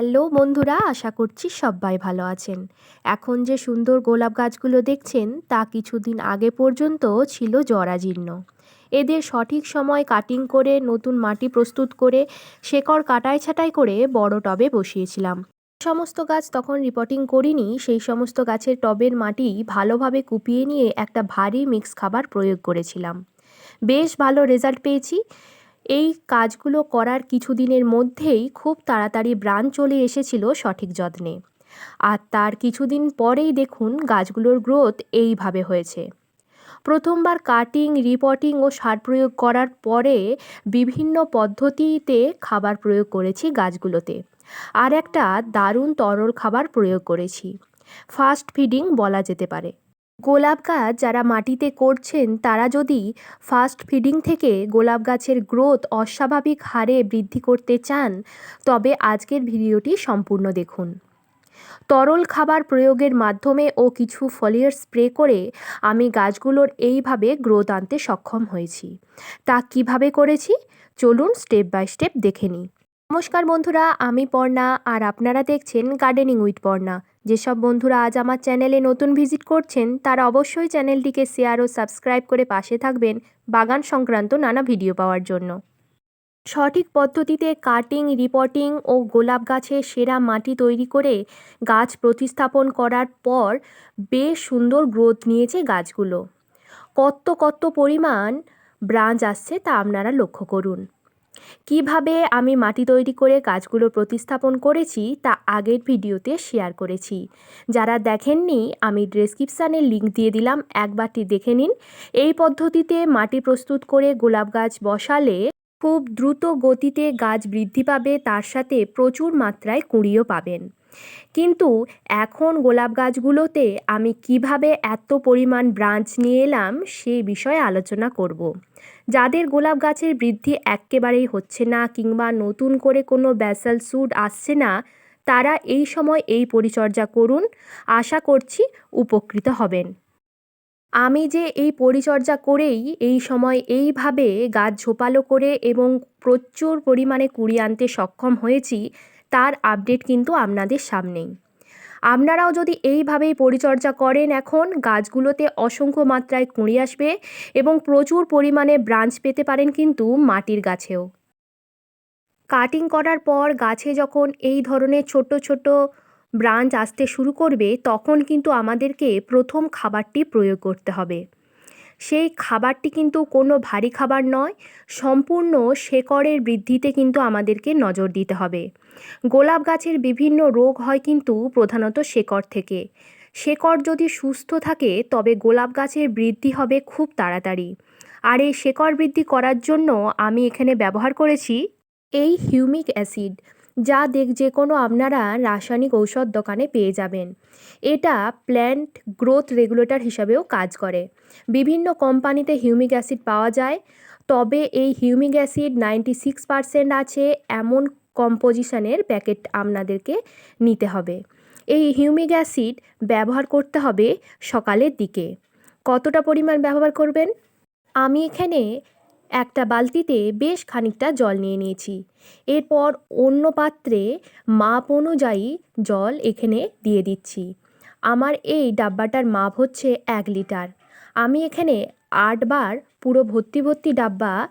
Hello বন্ধুরা, আশা করছি সবাই ভালো আছেন। এখন যে সুন্দর গোলাপ গাছগুলো দেখছেন, তা কিছুদিন আগে পর্যন্ত ছিল জরাজীর্ণ। এদের সঠিক সময় কাটিং করে, নতুন মাটি প্রস্তুত করে, শেকড় কাটাই ছাটাই করে বড় টবে বসিয়েছিলাম। সমস্ত গাছ তখন রিপোর্টিং করিনি, সেই সমস্ত গাছের টবের মাটি ভালোভাবে কুপিয়ে নিয়ে একটা ভারী মিক্স খাবার প্রয়োগ করেছিলাম। বেশ ভালো রেজাল্ট পেয়েছি। এই কাজগুলো করার কিছুদিনের মধ্যেই খুব তাড়াতাড়ি ব্রাণ চলে এসেছিল সঠিক যত্নে। আর তার কিছুদিন পরেই দেখুন গাছগুলোর গ্রোথ এইভাবে হয়েছে। প্রথমবার কাটিং, রিপোর্টিং ও সার প্রয়োগ করার পরে বিভিন্ন পদ্ধতিতে খাবার প্রয়োগ করেছি গাছগুলোতে। আর একটা দারুণ তরল খাবার প্রয়োগ করেছি। ফাস্ট ফিডিং বলা যেতে পারে। গোলাপ গাছ যারা মাটিতে করছেন, তারা যদি ফাস্ট ফিডিং থেকে গোলাপ গাছের গ্রোথ অস্বাভাবিক হারে বৃদ্ধি করতে চান, তবে আজকের ভিডিওটি সম্পূর্ণ দেখুন। তরল খাবার প্রয়োগের মাধ্যমে ও কিছু ফলিয়ার স্প্রে করে আমি গাছগুলোর এইভাবে গ্রোথ আনতে সক্ষম হয়েছি। তা কীভাবে করেছি? চলুন স্টেপ বাই স্টেপ দেখে নিই। নমস্কার বন্ধুরা, আমি পর্ণা, আর আপনারা দেখছেন গার্ডেনিং উইথ পর্ণা। যেসব বন্ধুরা আজ আমার চ্যানেলে নতুন ভিজিট করছেন, তারা অবশ্যই চ্যানেলটিকে শেয়ার ও সাবস্ক্রাইব করে পাশে থাকবেন বাগান সংক্রান্ত নানা ভিডিও পাওয়ার জন্য। সঠিক পদ্ধতিতে কাটিং, রিপোর্টিং ও গোলাপ গাছের সেরা মাটি তৈরি করে গাছ প্রতিস্থাপন করার পর বেশ সুন্দর গ্রোথ নিয়েছে গাছগুলো। কত কত পরিমাণ ব্রাঞ্চ আসছে তা আপনারা লক্ষ্য করুন। কীভাবে আমি মাটি তৈরি করে গাছগুলো প্রতিস্থাপন করেছি তা আগের ভিডিওতে শেয়ার করেছি। যারা দেখেননি, আমি ডেসক্রিপশানে লিঙ্ক দিয়ে দিলাম, একবারটি দেখে নিন। এই পদ্ধতিতে মাটি প্রস্তুত করে গোলাপ গাছ বসালে খুব দ্রুত গতিতে গাছ বৃদ্ধি পাবে, তার সাথে প্রচুর মাত্রায় কুঁড়িও পাবেন। কিন্তু এখন গোলাপ গাছগুলোতে আমি কীভাবে এত পরিমাণ ব্রাঞ্চ নিয়ে এলাম সেই বিষয়ে আলোচনা করব। যাদের গোলাপ গাছের বৃদ্ধি একেবারেই হচ্ছে না কিংবা নতুন করে কোনো ব্যাসাল স্যুট আসছে না, তারা এই সময় এই পরিচর্যা করুন। আশা করছি উপকৃত হবেন। আমি যে এই পরিচর্যা করেই এই সময় এইভাবে গাছ ঝোপালো করে এবং প্রচুর পরিমাণে কুড়িয়ে আনতে সক্ষম হয়েছি, তার আপডেট কিন্তু আপনাদের সামনেই। আপনারাও যদি এইভাবেই পরিচর্যা করেন এখন, গাছগুলোতে অসংখ্য মাত্রায় কুঁড়ি আসবে এবং প্রচুর পরিমাণে ব্রাঞ্চ পেতে পারেন কিন্তু মাটির গাছেও। কাটিং করার পর গাছে যখন এই ধরনের ছোট ছোট ব্রাঞ্চ আসতে শুরু করবে, তখন কিন্তু আমাদেরকে প্রথম খাবারটি প্রয়োগ করতে হবে। সেই খাবারটি কিন্তু কোনো ভারী খাবার নয়, সম্পূর্ণ শেকড়ের বৃদ্ধিতে কিন্তু আমাদেরকে নজর দিতে হবে। গোলাপ গাছের বিভিন্ন রোগ হয় কিন্তু প্রধানত শেকড় থেকে। শেকড় যদি সুস্থ থাকে, তবে গোলাপ গাছের বৃদ্ধি হবে খুব তাড়াতাড়ি। আর এই শেকড় বৃদ্ধি করার জন্য আমি এখানে ব্যবহার করেছি এই হিউমিক অ্যাসিড। যা দেখ যে কোনো আপনারা রাসায়নিক ঔষধ দোকানে পেয়ে যাবেন। এটা প্ল্যান্ট গ্রোথ রেগুলেটর হিসাবেও কাজ করে। বিভিন্ন কোম্পানিতে হিউমিক অ্যাসিড পাওয়া যায়। তবে এই humic acid ninety six percent আছে এমন কম্পোজিশনের প্যাকেট আপনাদেরকে নিতে হবে। এই হিউমিক অ্যাসিড ব্যবহার করতে হবে সকালের দিকে। কতটা পরিমাণ ব্যবহার করবেন? আমি এখানে একটা বালতিতে বেশ খানিকটা জল নিয়ে নিয়েছি। এরপর অন্য পাত্রে মাপ অনুযায়ী জল এখানে দিয়ে দিচ্ছি। আমার এই ডাব্বাটার মাপ হচ্ছে এক লিটার। আমি এখানে আটবার পুরো ভর্তি ভর্তি ডাব্বা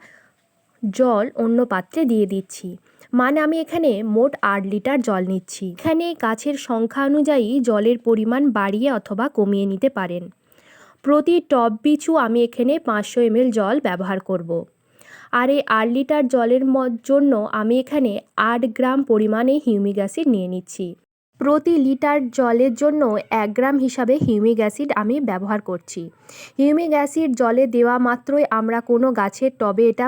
জল অন্য পাত্রে দিয়ে দিচ্ছি। মানে আমি এখানে মোট আট লিটার জল নিচ্ছি। এখানে গাছের সংখ্যা অনুযায়ী জলের পরিমাণ বাড়িয়ে অথবা কমিয়ে নিতে পারেন। প্রতি টব পিছু আমি এখানে পাঁচশো এমএল জল ব্যবহার করব। আর এই আট লিটার জলের জন্য আমি এখানে আট গ্রাম পরিমাণে হিউমিক অ্যাসিড নিয়ে নিচ্ছি প্রতি লিটার জলের জন্য এক গ্রাম হিসাবে হিউমিক অ্যাসিড আমি ব্যবহার করছি হিউমিক অ্যাসিড জলে দেওয়া মাত্রই আমরা কোনো গাছের টবে এটা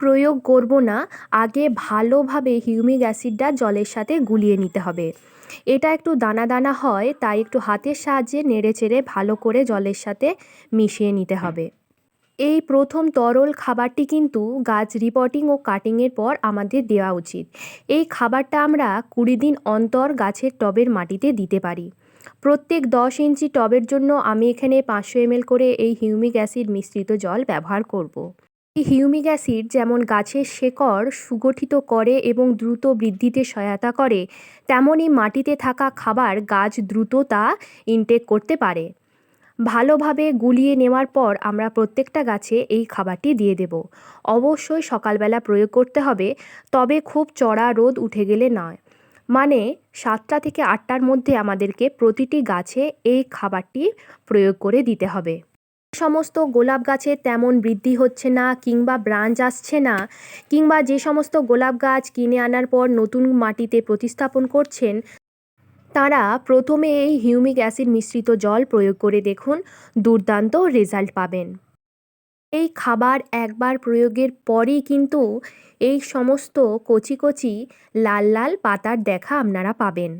প্রয়োগ করব না, আগে ভালোভাবে হিউমিক অ্যাসিডটা জলের সাথে গুলিয়ে নিতে হবে। এটা একটু দানা দানা হয়, তাই একটু হাতের সাহায্যে নেড়ে চেড়ে ভালো করে জলের সাথে মিশিয়ে নিতে হবে। এই প্রথম তরল খাবারটি কিন্তু গাছ রিপোর্টিং ও কাটিংয়ের পর আমাদের দেওয়া উচিত। এই খাবারটা আমরা কুড়ি দিন অন্তর গাছের টবের মাটিতে দিতে পারি। প্রত্যেক দশ ইঞ্চি টবের জন্য আমি এখানে পাঁচশো এমএল করে এই হিউমিক অ্যাসিড মিশ্রিত জল ব্যবহার করব। হিউমিক অ্যাসিড যেমন গাছের শেকড় সুগঠিত করে এবং দ্রুত বৃদ্ধিতে সহায়তা করে, তেমনই মাটিতে থাকা খাবার গাছ দ্রুত তা ইনটেক করতে পারে। ভালোভাবে গুলিয়ে নেওয়ার পর আমরা প্রত্যেকটা গাছে এই খাবারটি দিয়ে দেব। অবশ্যই সকালবেলা প্রয়োগ করতে হবে, তবে খুব চড়া রোদ উঠে গেলে নয়। মানে সাতটা থেকে আটটার মধ্যে আমাদেরকে প্রতিটি গাছে এই খাবারটি প্রয়োগ করে দিতে হবে। সমস্ত গোলাপ গাছে তেমন বৃদ্ধি হচ্ছে না কিংবা ব্রাঞ্চ আসছে না, কিংবা যে সমস্ত গোলাপ গাছ কিনে আনার পর নতুন মাটিতে প্রতিস্থাপন করছেন, তারা প্রথমে এই হিউমিক অ্যাসিড মিশ্রিত জল প্রয়োগ করে দেখুন, দুর্দান্ত রেজাল্ট পাবেন। এই খাবার একবার প্রয়োগের পরেই কিন্তু এই সমস্ত কচি কচি লাল লাল পাতার দেখা আপনারা পাবেন।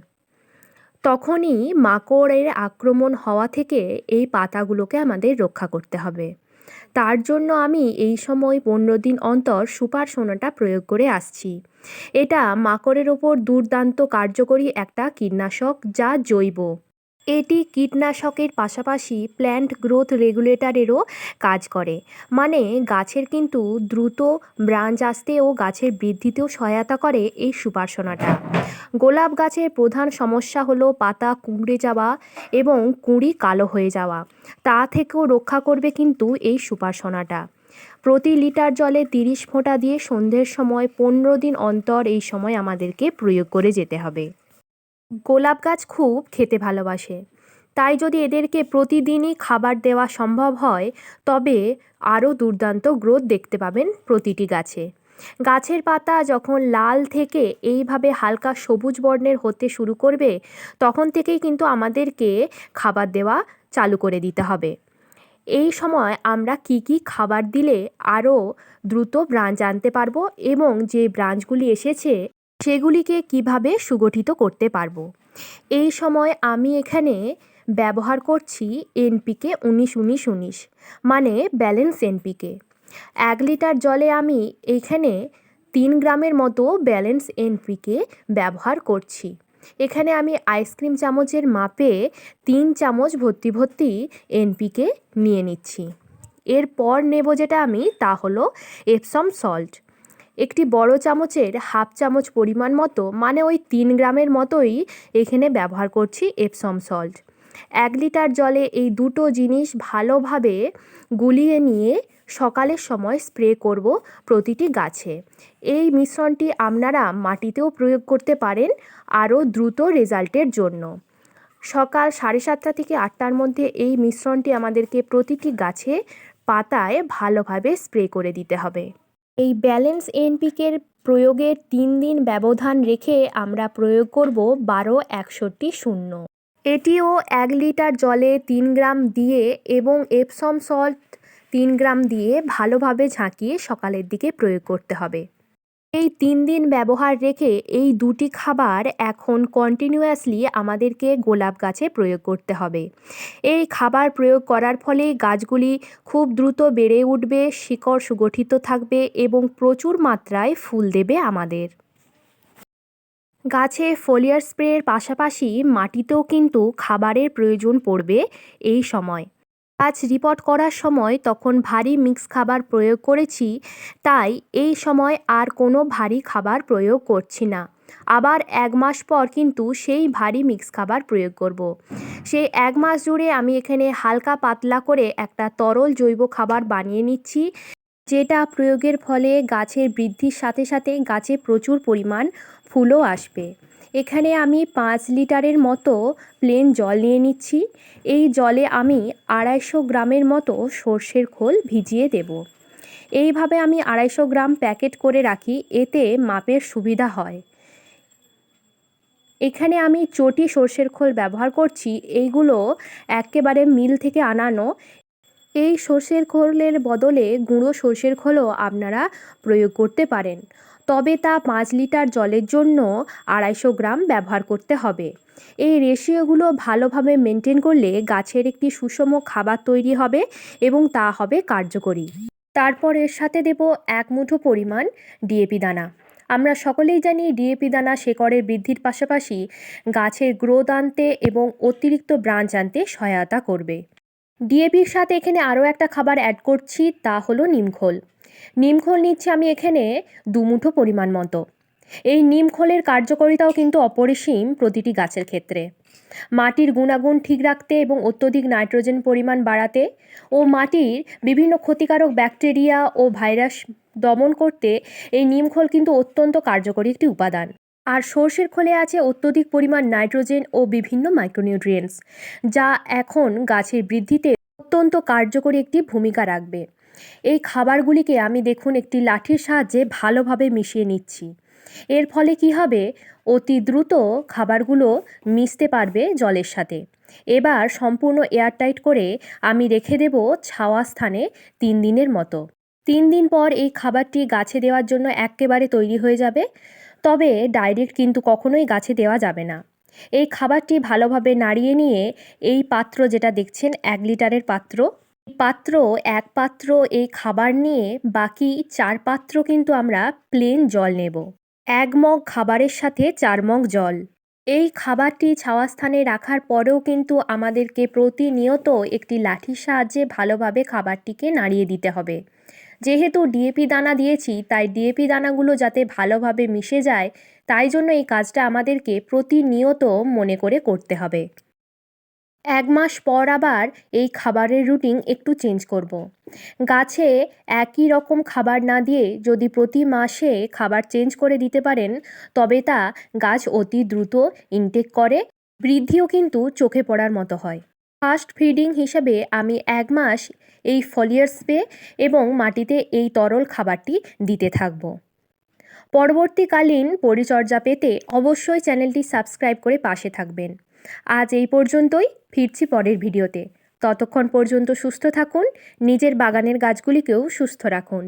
তখনই মাকড়ের আক্রমণ হওয়া থেকে এই পাতাগুলোকে আমাদের রক্ষা করতে হবে। তার জন্য আমি এই সময় পনেরো দিন অন্তর সুপার সোনাটা প্রয়োগ করে আসছি। এটা মাকড়ের ওপর দুর্দান্ত কার্যকরী একটা কীটনাশক যা জৈব। এটি কীটনাশকের পাশাপাশি প্ল্যান্ট গ্রোথ রেগুলেটরেরও কাজ করে। মানে গাছের কিন্তু দ্রুত ব্রাঞ্চ আসতে ও গাছের বৃদ্ধিতেও সহায়তা করে এই সুপারসোনাটা গোলাপ গাছের প্রধান সমস্যা হলো পাতা কুঁকড়ে যাওয়া এবং কুঁড়ি কালো হয়ে যাওয়া। তা থেকেও রক্ষা করবে কিন্তু এই সুপারসোনাটা প্রতি লিটার জলে তিরিশ ফোঁটা দিয়ে সন্ধ্যের সময় পনেরো দিন অন্তর এই সময় আমাদেরকে প্রয়োগ করে যেতে হবে। গোলাপ গাছ খুব খেতে ভালোবাসে। তাই যদি এদেরকে প্রতিদিনই খাবার দেওয়া সম্ভব হয়, তবে আরও দুর্দান্ত গ্রোথ দেখতে পাবেন প্রতিটি গাছে। গাছের পাতা যখন লাল থেকে এইভাবে হালকা সবুজ বর্ণের হতে শুরু করবে, তখন থেকেই কিন্তু আমাদেরকে খাবার দেওয়া চালু করে দিতে হবে। এই সময় আমরা কি কি খাবার দিলে আরও দ্রুত ব্রাঞ্চ আনতে পারব এবং যে ব্রাঞ্চগুলি এসেছে সেগুলিকে কীভাবে সুগঠিত করতে পারব? এই সময় আমি এখানে ব্যবহার করছি এনপিকে উনিশ উনিশ উনিশ মানে ব্যালেন্স এনপিকে। এক লিটার জলে আমি এখানে তিন গ্রামের মতো ব্যালেন্স এনপিকে ব্যবহার করছি। এখানে আমি আইসক্রিম চামচের মাপে তিন চামচ ভর্তি ভর্তি এনপিকে নিয়ে নিচ্ছি। এরপর নেব যেটা আমি, তা হলো এপসম সল্ট। একটি বড় চামচের হাফ চামচ পরিমাণ মতো মানে ওই তিন গ্রামের মতোই এখানে ব্যবহার করছি এপসম সল্ট এক লিটার জলে এই দুটো জিনিস ভালোভাবে গুলিয়ে নিয়ে সকালের সময় স্প্রে করব প্রতিটি গাছে। এই মিশ্রণটি আপনারা মাটিতেও প্রয়োগ করতে পারেন আরও দ্রুত রেজাল্টের জন্য। সকাল সাড়ে সাতটা থেকে আটটার মধ্যে এই মিশ্রণটি আমাদেরকে প্রতিটি গাছে পাতায় ভালোভাবে স্প্রে করে দিতে হবে। এই ব্যালেন্স এনপিকের প্রয়োগের তিন দিন ব্যবধান রেখে আমরা প্রয়োগ করব বারো একষট্টি শূন্য। এটিও এক লিটার জলে তিন গ্রাম দিয়ে এবং এপসম সল্ট তিন গ্রাম দিয়ে ভালোভাবে ঝাঁকিয়ে সকালের দিকে প্রয়োগ করতে হবে। এই তিন দিন ব্যবহার রেখে এই দুটি খাবার এখন কন্টিনিউয়াসলি আমাদেরকে গোলাপ গাছে প্রয়োগ করতে হবে। এই খাবার প্রয়োগ করার ফলে গাছগুলি খুব দ্রুত বেড়ে উঠবে, শিকড় সুগঠিত থাকবে এবং প্রচুর মাত্রায় ফুল দেবে আমাদের। গাছে ফোলিয়ার স্প্রের পাশাপাশি মাটিতেও কিন্তু খাবারের প্রয়োজন পড়বে এই সময়। গাছ রিপোর্ট করার সময় তখন ভারী মিক্স খাবার প্রয়োগ করেছি, তাই এই সময় আর কোনো ভারী খাবার প্রয়োগ করছি না আবার এক মাস পর কিন্তু সেই ভারী মিক্স খাবার প্রয়োগ করব। সেই এক মাস জুড়ে আমি এখানে হালকা পাতলা করে একটা তরল জৈব খাবার বানিয়ে নিচ্ছি যেটা প্রয়োগের ফলে গাছের বৃদ্ধির সাথে সাথে গাছে প্রচুর পরিমাণ ফুলও আসবে। এখানে আমি পাঁচ লিটারের মতো প্লেন জল নিয়ে নিচ্ছি। এই জলে আমি আড়াইশো গ্রামের মতো সর্ষের খোল ভিজিয়ে দেব। এইভাবে আমি আড়াইশো গ্রাম প্যাকেট করে রাখি, এতে মাপের সুবিধা হয়। এখানে আমি চটি সর্ষের খোল ব্যবহার করছি, এইগুলো একেবারে মিল থেকে আনানো এই সর্ষের খোলের বদলে গুঁড়ো সর্ষের খোলও আপনারা প্রয়োগ করতে পারেন। তবে তা পাঁচ লিটার জলের জন্য আড়াইশো গ্রাম ব্যবহার করতে হবে। এই রেশিওগুলো ভালোভাবে মেনটেন করলে গাছের একটি সুষম খাবার তৈরি হবে এবং তা হবে কার্যকরী। তারপর এর সাথে দেব এক মুঠো পরিমাণ ডিএপি দানা। আমরা সকলেই জানি ডিএপি দানা শেকড়ের বৃদ্ধির পাশাপাশি গাছের গ্রোথ আনতে এবং অতিরিক্ত ব্রাঞ্চ আনতে সহায়তা করবে। ডিএপির সাথে এখানে আরও একটা খাবার অ্যাড করছি, তা হলো নিমখোল। নিমখোল নিচ্ছি আমি এখানে দুমুঠো পরিমাণ মতো। এই নিমখোলের কার্যকারিতাও কিন্তু অপরিসীম প্রতিটি গাছের ক্ষেত্রে। মাটির গুণাগুণ ঠিক রাখতে এবং অত্যধিক নাইট্রোজেন পরিমাণ বাড়াতে ও মাটির বিভিন্ন ক্ষতিকারক ব্যাকটেরিয়া ও ভাইরাস দমন করতে এই নিমখোল কিন্তু অত্যন্ত কার্যকরী একটি উপাদান। আর সর্ষের খোলে আছে অত্যধিক পরিমাণ নাইট্রোজেন ও বিভিন্ন মাইক্রোনিউট্রিয়েন্টস, যা এখন গাছের বৃদ্ধিতে অত্যন্ত কার্যকরী একটি ভূমিকা রাখবে। এই খাবারগুলিকে আমি দেখুন একটি লাঠির সাহায্যে ভালোভাবে মিশিয়ে নিচ্ছি। এর ফলে কি হবে? অতি দ্রুত খাবারগুলো মিশতে পারবে জলের সাথে। এবার সম্পূর্ণ এয়ারটাইট করে আমি রেখে দেব ছাওয়া স্থানে তিন দিনের মতো। তিন দিন পর এই খাবারটি গাছে দেওয়ার জন্য একেবারে তৈরি হয়ে যাবে। তবে ডাইরেক্ট কিন্তু কখনোই গাছে দেওয়া যাবে না। এই খাবারটি ভালোভাবে নাড়িয়ে নিয়ে এই পাত্র যেটা দেখছেন, এক লিটারের পাত্র পাত্র, এক পাত্র এই খাবার নিয়ে বাকি চার পাত্র কিন্তু আমরা প্লেন জল নেব। এক মগ খাবারের সাথে চার মগ জল। এই খাবারটি ছাওয়া স্থানে রাখার পরেও কিন্তু আমাদেরকে প্রতিনিয়ত একটি লাঠির সাহায্যে ভালোভাবে খাবারটিকে নাড়িয়ে দিতে হবে। যেহেতু ডিএপি দানা দিয়েছি, তাই ডিএপি দানাগুলো যাতে ভালোভাবে মিশে যায়, তাই জন্য এই কাজটা আমাদেরকে প্রতিনিয়ত মনে করে করতে হবে এক মাস পর আবার এই খাবারের রুটিন একটু চেঞ্জ করব। গাছে একই রকম খাবার না দিয়ে যদি প্রতি মাসে খাবার চেঞ্জ করে দিতে পারেন, তবে তা গাছ অতি দ্রুত ইনটেক করে, বৃদ্ধিও কিন্তু চোখে পড়ার মতো হয় ফার্স্ট ফিডিং হিসেবে আমি এক মাস এই ফলিয়ার স্প্রে এবং মাটিতে এই তরল খাবারটি দিতে থাকব। পরবর্তীকালীন পরিচর্যা পেতে অবশ্যই চ্যানেলটি সাবস্ক্রাইব করে পাশে থাকবেন। আজ এই পর্যন্তই, ফিরছি পরের ভিডিওতে। ততক্ষণ পর্যন্ত সুস্থ থাকুন, নিজের বাগানের গাছগুলিকেও সুস্থ রাখুন।